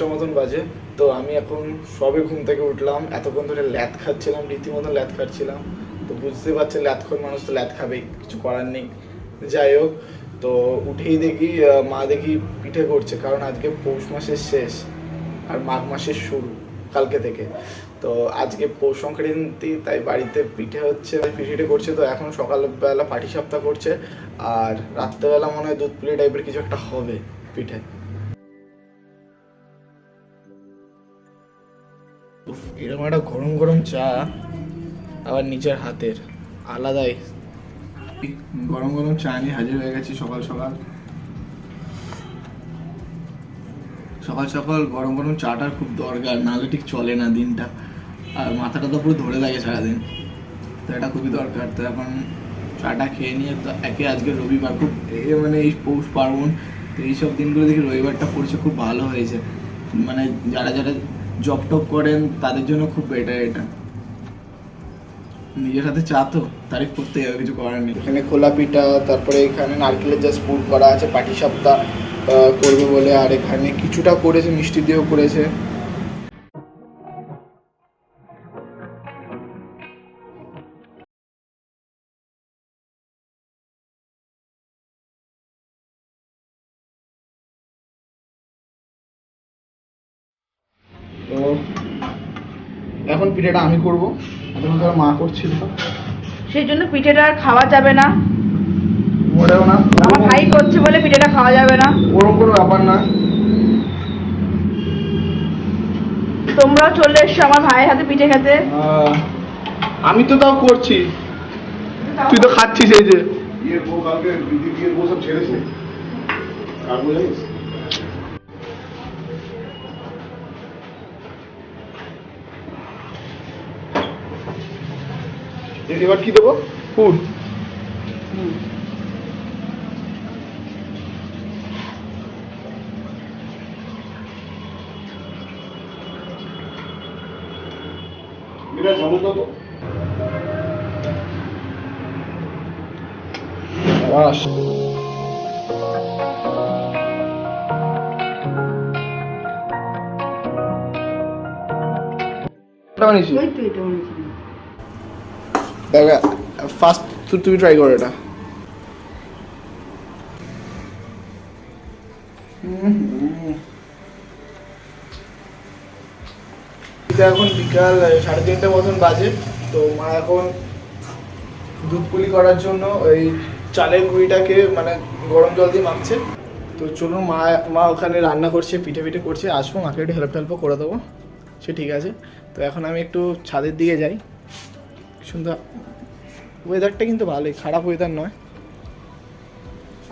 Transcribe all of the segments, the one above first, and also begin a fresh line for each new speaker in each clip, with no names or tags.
দশটা মতন বাজে। তো আমি এখন সবে ঘুম থেকে উঠলাম, এতক্ষণ ধরে ল্যাদ খাচ্ছিলাম রীতিমতো ল্যাদ খাচ্ছিলাম। তো বুঝতে পারছেন ল্যাদখোর মানুষ তো ল্যাদ খাবেই, কিছু করার নেই। যাই হোক, তো উঠেই দেখি মা দেখি পিঠে করছে, কারণ আজকে পৌষ মাসের শেষ আর মাঘ মাসের শুরু কালকে থেকে। তো আজকে পৌষ সংক্রান্তি, তাই বাড়িতে পিঠে হচ্ছে পিঠে করছে, তো এখন সকালবেলা পাটি সাপ্তাহ করছে। আর রাত্রেবেলা মনে হয় দুধ পুলি টাইপের কিছু একটা হবে পিঠে। এরকম একটা গরম গরম চা, আবার নিজের হাতের, আলাদাই। গরম গরম চা নিয়ে হাজির হয়ে গেছি সকাল সকাল। সকাল সকাল গরম গরম চাটার খুব দরকার, নাহলে ঠিক চলে না দিনটা। আর মাথাটা তো পুরো ধরে লাগে সারাদিন। তো এটা খুবই দরকার। তো এখন চাটা খেয়ে নিয়ে তো একে আজকে রবিবার খুব এ মানে এই পৌষ পার্বণ, তো এইসব দিনগুলো দেখি রবিবারটা পড়ছে খুব ভালো হয়েছে। মানে যারা যারা জব টপ করেন, তাদের জন্য খুব বেটার এটা। নিজের হাতে চা তো, তারিফ করতে হবে, কিছু করার নেই। এখানে খোলা পিঠা, তারপরে এখানে নারকেলের জাস্ট পুর করা আছে পাটি সাপ্তাহ করবে বলে। আর এখানে কিছুটা করেছে, মিষ্টি দিয়েও করেছে। এখন পিঠাটা আমি করব। এখন ধরো মা করছিল।
সেই জন্য পিঠেটা আর খাওয়া যাবে না।
মোটেও না।
আমার ভাই করছে বলে পিঠেটা খাওয়া যাবে না।
ওরকম কোনো ব্যাপার না।
তোমরাও চলে এসছো আমার ভাইয়ের হাতে পিঠে খেতে।
আমি তো তাও করছি। তুই তো খাচ্ছিস এই যে।
বউ কালকে দিদি বিয়ের বউ সব ছেড়েছে। কার জানিস?
এবার কি দেবো? ফুড
এটা তো
বানিয়েছি
ওই তো এটা বলেছিলাম
দেখ ফার্স্ট তুমি ট্রাই করো এটা। এখন বিকাল সাড়ে তিনটে মতন বাজে। তো মা এখন দুধ পুলি করার জন্য ওই চালের গুঁড়িটাকে মানে গরম জল দিয়ে মাখছে। তো চলুন, মা মা ওখানে রান্না করছে, পিঠে পিঠে করছে। আসব, মাকে একটু হেল্প হেল্প করে দেবো। সে ঠিক আছে। তো এখন আমি একটু ছাদের দিকে যাই। সুন্দর। ওয়েদারটা কিন্তু ভালোই, খারাপ ওয়েদার নয়।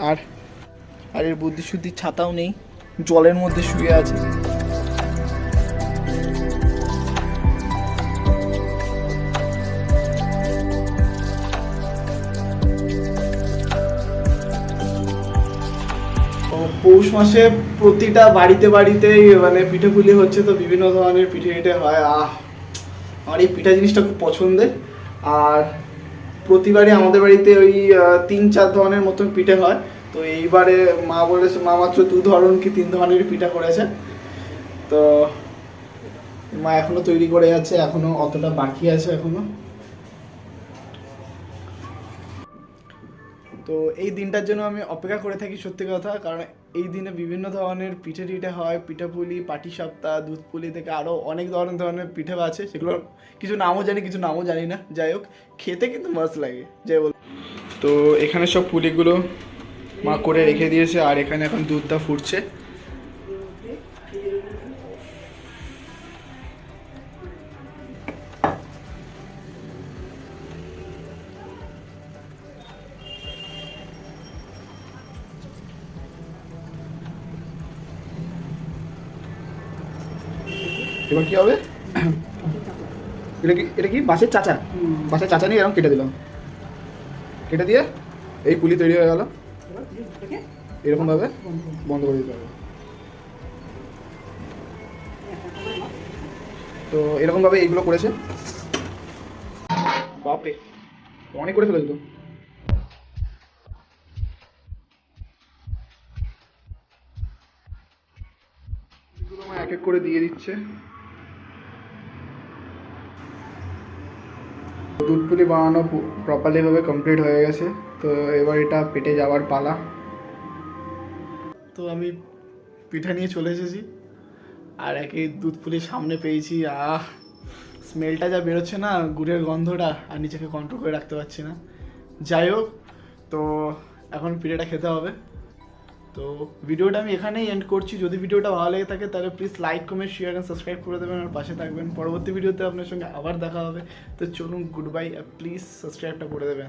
আর আর এর বুদ্ধি শুদ্ধির ছাতাও নেই, জলের মধ্যে শুয়ে আছে। পৌষ মাসে প্রতিটা বাড়িতে বাড়িতেই মানে পিঠে পুলি হচ্ছে তো বিভিন্ন ধরনের পিঠে পিঠে হয়। আহ, আমার এই পিঠা জিনিসটা খুব পছন্দের। আর প্রতিবারই আমাদের বাড়িতে ওই তিন, চার ধরনের মতন পিঠে হয়। তো এইবারে মা বলেছে, মা মাত্র দু ধরন কি তিন ধরনের পিঠা করেছে। তো মা এখনও তৈরি করে যাচ্ছে, এখনও অতটা বাকি আছে এখনও। তো এই দিনটার জন্য আমি অপেক্ষা করে থাকি সত্যি কথা, কারণ এই দিনে বিভিন্ন ধরনের পিঠে টিঠে হয়, পিঠাপুলি, পাটি সপ্তাহ দুধ পুলি থেকে আরও অনেক ধরনের ধরনের পিঠে আছে, সেগুলো কিছু নামও জানি, কিছু নামও জানি না। যাই হোক, খেতে কিন্তু মাস্ট লাগে, যাই বল। তো এখানে সব পুলিগুলো মা করে রেখে দিয়েছে, আর এখানে এখন দুধটা ফুটছে। এবার কি হবে? এটা কি এটা কি? বাঁশের চাচা। বাঁশের চাচা নিয়ে এরকম কেটে দিলাম। কেটে দিয়ে এই পুলি তৈরি হয়ে গেল। এরকম ভাবে বন্ধ করে দিতে হবে। তো এরকম ভাবে এইগুলো করেছে। বাপরে অনেক করে ফেলেছে তো। এক এক করে দিয়ে দিচ্ছে। দুধ পুলি বানানো প্রপারলিভাবে কমপ্লিট হয়ে গেছে। তো এবার এটা পেটে যাওয়ার পালা। তো আমি পিঠা নিয়ে চলে এসেছি। আর একে দুধ পুলি সামনে পেয়েছি, আহ স্মেলটা যা বেরোচ্ছে না, গুড়ের গন্ধটা, আর নিজেকে কন্ট্রোল করে রাখতে পারছি না। যাই হোক, তো এখন পিঠেটা খেতে হবে। তো ভিডিওটা আমি এখানেই এন্ড করছি। যদি ভিডিওটা ভালো লেগে থাকে, তাহলে please like comment share and subscribe করে দেবেন আর পাশে থাকবেন। পরবর্তী ভিডিওতে আপনার সঙ্গে আবার দেখা হবে। তো চলুন গুড বাই আর প্লিজ সাবস্ক্রাইবটা করে দেবেন।